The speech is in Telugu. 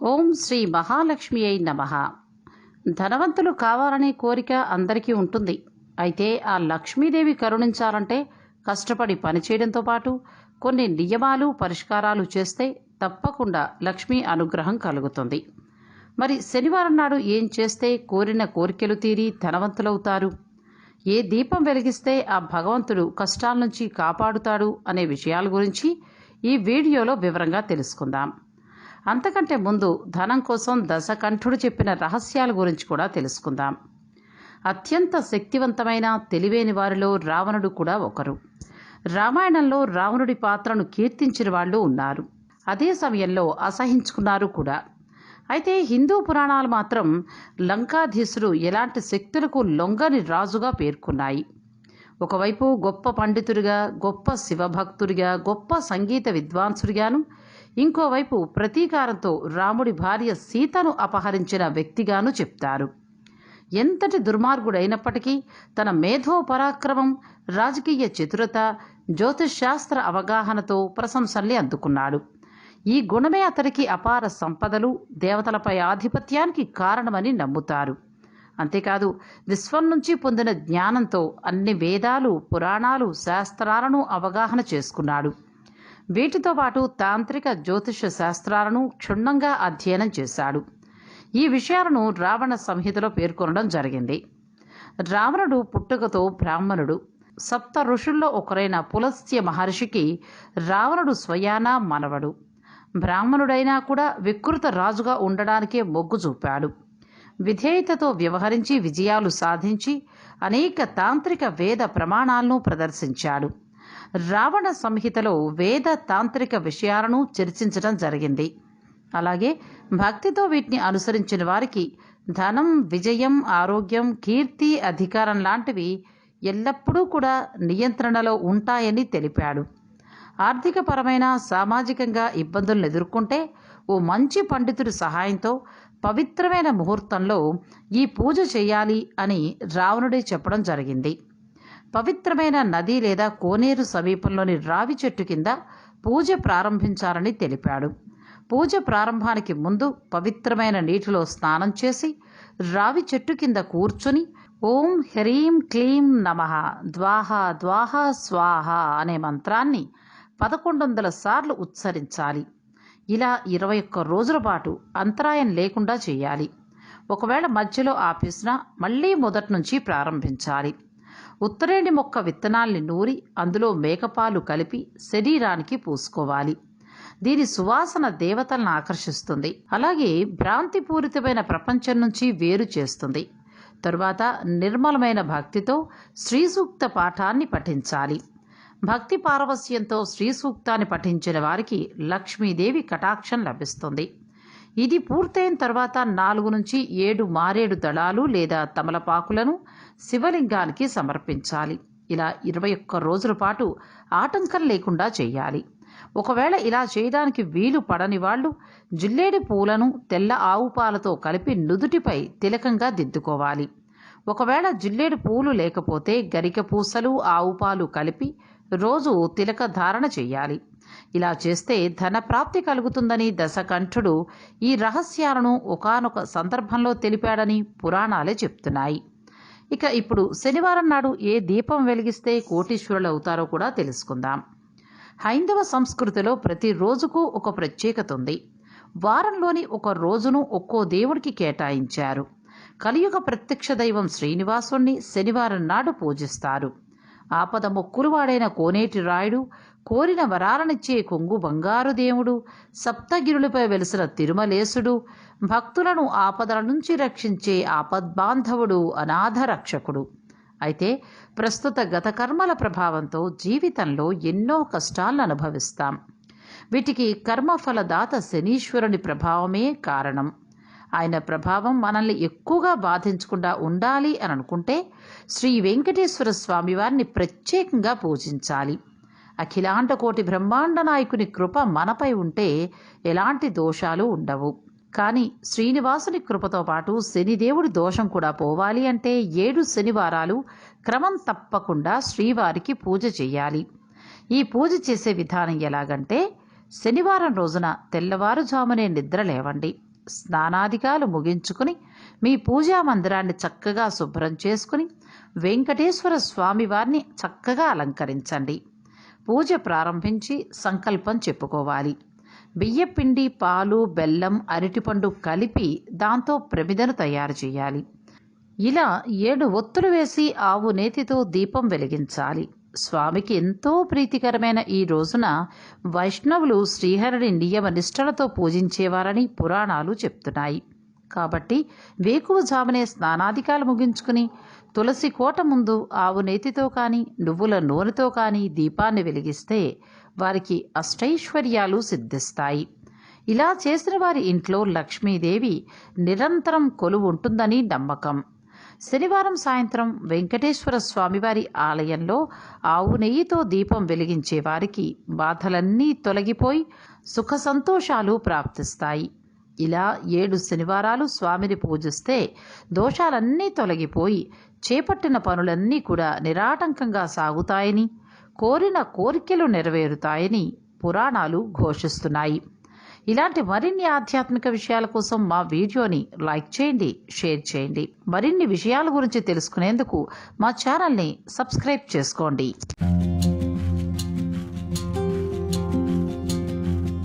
ఓం శ్రీ మహాలక్ష్మి అయి నమ. ధనవంతులు కావాలనే కోరిక అందరికీ ఉంటుంది. అయితే ఆ లక్ష్మీదేవి కరుణించాలంటే కష్టపడి పనిచేయడంతో పాటు కొన్ని నియమాలు పరిష్కారాలు చేస్తే తప్పకుండా లక్ష్మీ అనుగ్రహం కలుగుతుంది. మరి శనివారం నాడు ఏం చేస్తే కోరిన కోరికలు తీరి ధనవంతులవుతారు? ఏ దీపం వెలిగిస్తే ఆ భగవంతుడు కష్టాల నుంచి కాపాడుతాడు అనే విషయాల గురించి ఈ వీడియోలో వివరంగా తెలుసుకుందాం. అంతకంటే ముందు ధనం కోసం దశకంఠుడు చెప్పిన రహస్యాల గురించి కూడా తెలుసుకుందాం. అత్యంత శక్తివంతమైన తెలివైన వారిలో రావణుడు కూడా ఒకరు. రామాయణంలో రావణుడి పాత్రను కీర్తించిన వాళ్ళు ఉన్నారు. అదే సమయంలో అసహించుకున్నారు కూడా. అయితే హిందూ పురాణాలు మాత్రం లంకాధీశుడు ఎలాంటి శక్తులకు లొంగని రాజుగా పేర్కొన్నాయి. ఒకవైపు గొప్ప పండితుడిగా గొప్ప శివభక్తుడిగా గొప్ప సంగీత విద్వాంసుడిగాను ఇంకోవైపు ప్రతీకారంతో రాముడి భార్య సీతను అపహరించిన వ్యక్తిగాను చెప్తారు. ఎంతటి దుర్మార్గుడైనప్పటికీ తన మేధో పరాక్రమం రాజకీయ చతురత జ్యోతిష్శాస్త్ర అవగాహనతో ప్రశంసల్ని అందుకున్నాడు. ఈ గుణమే అతడికి అపార సంపదలు దేవతలపై ఆధిపత్యానికి కారణమని నమ్ముతారు. అంతేకాదు విశ్వం నుంచి పొందిన జ్ఞానంతో అన్ని వేదాలు పురాణాలు శాస్త్రాలను అవగాహన చేసుకున్నాడు. వీటితో పాటు తాంత్రిక జ్యోతిష శాస్త్రాలను క్షుణ్ణంగా అధ్యయనం చేశాడు. ఈ విషయాలను రావణ సంహితలో పేర్కొనడం జరిగింది. రావణుడు పుట్టుకతో బ్రాహ్మణుడు. సప్త ఋషుల్లో ఒకరైన పులస్త్య మహర్షికి రావణుడు స్వయానా మనవడు. బ్రాహ్మణుడైనా కూడా వికృత రాజుగా ఉండడానికే మొగ్గు చూపాడు. విధేయతతో వ్యవహరించి విజయాలు సాధించి అనేక తాంత్రిక వేద ప్రమాణాలను ప్రదర్శించాడు. రావణ సంహితలో వేద తాంత్రిక విషయాలను చర్చించడం జరిగింది. అలాగే భక్తితో వీటిని అనుసరించిన వారికి ధనం విజయం ఆరోగ్యం కీర్తి అధికారం లాంటివి ఎల్లప్పుడూ కూడా నియంత్రణలో ఉంటాయని తెలిపాడు. ఆర్థికపరమైన సామాజికంగా ఇబ్బందులను ఎదుర్కొంటే ఓ మంచి పండితుడి సహాయంతో పవిత్రమైన ముహూర్తంలో ఈ పూజ చేయాలి అని రావణుడే చెప్పడం జరిగింది. పవిత్రమైన నది లేదా కోనేరు సమీపంలోని రావి చెట్టు కింద పూజ ప్రారంభించాలని తెలిపాడు. పూజ ప్రారంభానికి ముందు పవిత్రమైన నీటిలో స్నానం చేసి రావి చెట్టు కింద కూర్చుని ఓం హ్రీం క్లీం నమ ద్వాహ ద్వాహ స్వాహ అనే మంత్రాన్ని పదకొండు వందల సార్లు ఉచ్చరించాలి. ఇలా ఇరవై ఒక్క రోజుల పాటు అంతరాయం లేకుండా చేయాలి. ఒకవేళ మధ్యలో ఆపేసినా మళ్ళీ మొదటి నుంచి ప్రారంభించాలి. ఉత్తరేణి మొక్క విత్తనాల్ని నూరి అందులో మేకపాలు కలిపి శరీరానికి పూసుకోవాలి. దీని సువాసన దేవతలను ఆకర్షిస్తుంది. అలాగే భ్రాంతిపూరితమైన ప్రపంచం నుంచి వేరు చేస్తుంది. తరువాత నిర్మలమైన భక్తితో శ్రీ సూక్త పాఠాన్ని పఠించాలి. భక్తి పారవస్యంతో శ్రీ సూక్తాన్ని పఠించిన వారికి లక్ష్మీదేవి కటాక్షం లభిస్తుంది. ఇది పూర్తయిన తర్వాత నాలుగు నుంచి ఏడు మారేడు దళాలు లేదా తమలపాకులను శివలింగానికి సమర్పించాలి. ఇలా ఇరవై ఒక్క రోజుల పాటు ఆటంకం లేకుండా చేయాలి. ఒకవేళ ఇలా చేయడానికి వీలు పడని వాళ్ళు జిల్లేడి పూలను తెల్ల ఆవు పాలతో కలిపి నుదుటిపై తిలకంగా దిద్దుకోవాలి. ఒకవేళ జిల్లేడు పూలు లేకపోతే గరిక పూసలు ఆవు పాలు కలిపి రోజు తిలక ధారణ చేయాలి. ఇలా చేస్తే ధన ప్రాప్తి కలుగుతుందని దశకంఠుడు ఈ రహస్యాలను ఒకానొక సందర్భంలో తెలిపాడని పురాణాలే చెప్తున్నాయి. ఇక ఇప్పుడు శనివారం నాడు ఏ దీపం వెలిగిస్తే కోటీశ్వరులు అవుతారో కూడా తెలుసుకుందాం. హైందవ సంస్కృతిలో ప్రతి రోజుకు ఒక ప్రత్యేకత ఉంది. వారంలోని ఒక రోజును ఒక్కో దేవుడికి కేటాయించారు. కలియుగ ప్రత్యక్ష దైవం శ్రీనివాసుణ్ణి శనివారం నాడు పూజిస్తారు. ఆపద మొక్కులువాడైన కోనేటి రాయుడు కోరిన వరాలనిచ్చే కొంగు బంగారు దేవుడు సప్తగిరులపై వెలిసిన తిరుమలేశుడు భక్తులను ఆపదల నుంచి రక్షించే ఆపద్బాంధవుడు అనాథ రక్షకుడు. అయితే ప్రస్తుత గత కర్మల ప్రభావంతో జీవితంలో ఎన్నో కష్టాలను అనుభవిస్తాం. వీటికి కర్మఫలదాత శనీశ్వరుని ప్రభావమే కారణం. ఆయన ప్రభావం మనల్ని ఎక్కువగా బాధించకుండా ఉండాలి అని అనుకుంటే శ్రీ వెంకటేశ్వర స్వామి వారిని ప్రత్యేకంగా పూజించాలి. అఖిలాండ కోటి బ్రహ్మాండ నాయకుని కృప మనపై ఉంటే ఎలాంటి దోషాలు ఉండవు. కానీ శ్రీనివాసుని కృపతో పాటు శనిదేవుడి దోషం కూడా పోవాలి అంటే ఏడు శనివారాలు క్రమం తప్పకుండా శ్రీవారికి పూజ చేయాలి. ఈ పూజ చేసే విధానం ఎలాగంటే శనివారం రోజున తెల్లవారుజామునే నిద్ర లేవండి. స్నానాధికాలు ముగించుకుని మీ పూజా మందిరాన్ని చక్కగా శుభ్రం చేసుకుని వెంకటేశ్వర స్వామి వారిని చక్కగా అలంకరించండి. పూజ ప్రారంభించి సంకల్పం చెప్పుకోవాలి. బియ్యపిండి పాలు బెల్లం అరటిపండు కలిపి దాంతో ప్రమిదను తయారు చేయాలి. ఇలా ఏడు ఒత్తులు వేసి ఆవు నేతితో దీపం వెలిగించాలి. స్వామికి ఎంతో ప్రీతికరమైన ఈ రోజున వైష్ణవులు శ్రీహరిని నియమ నిష్టలతో పూజించేవారని పురాణాలు చెప్తున్నాయి. కాబట్టి వేకువజామునే స్నానాధికాలు ముగించుకుని తులసి కోట ముందు ఆవు నేతితో కానీ నువ్వుల నూనెతో కానీ దీపాన్ని వెలిగిస్తే వారికి అష్టైశ్వర్యాలు సిద్ధిస్తాయి. ఇలా చేసిన వారి ఇంట్లో లక్ష్మీదేవి నిరంతరం కొలువు ఉంటుందని నమ్మకం. శనివారం సాయంత్రం వెంకటేశ్వర స్వామివారి ఆలయంలో ఆవు నెయ్యితో దీపం వెలిగించే వారికి బాధలన్నీ తొలగిపోయి సుఖ సంతోషాలు ప్రాప్తిస్తాయి. ఇలా ఏడు శనివారాలు స్వామిని పూజిస్తే దోషాలన్నీ తొలగిపోయి చేపట్టిన పనులన్నీ కూడా నిరాటంకంగా సాగుతాయని కోరిన కోరికలు నెరవేరుతాయని పురాణాలు ఘోషిస్తున్నాయి. ఇలాంటి మరిన్ని ఆధ్యాత్మిక విషయాల కోసం మా వీడియోని లైక్ చేయండి షేర్ చేయండి. మరిన్ని విషయాల గురించి తెలుసుకునేందుకు మా ఛానల్ని సబ్స్క్రైబ్ చేసుకోండి.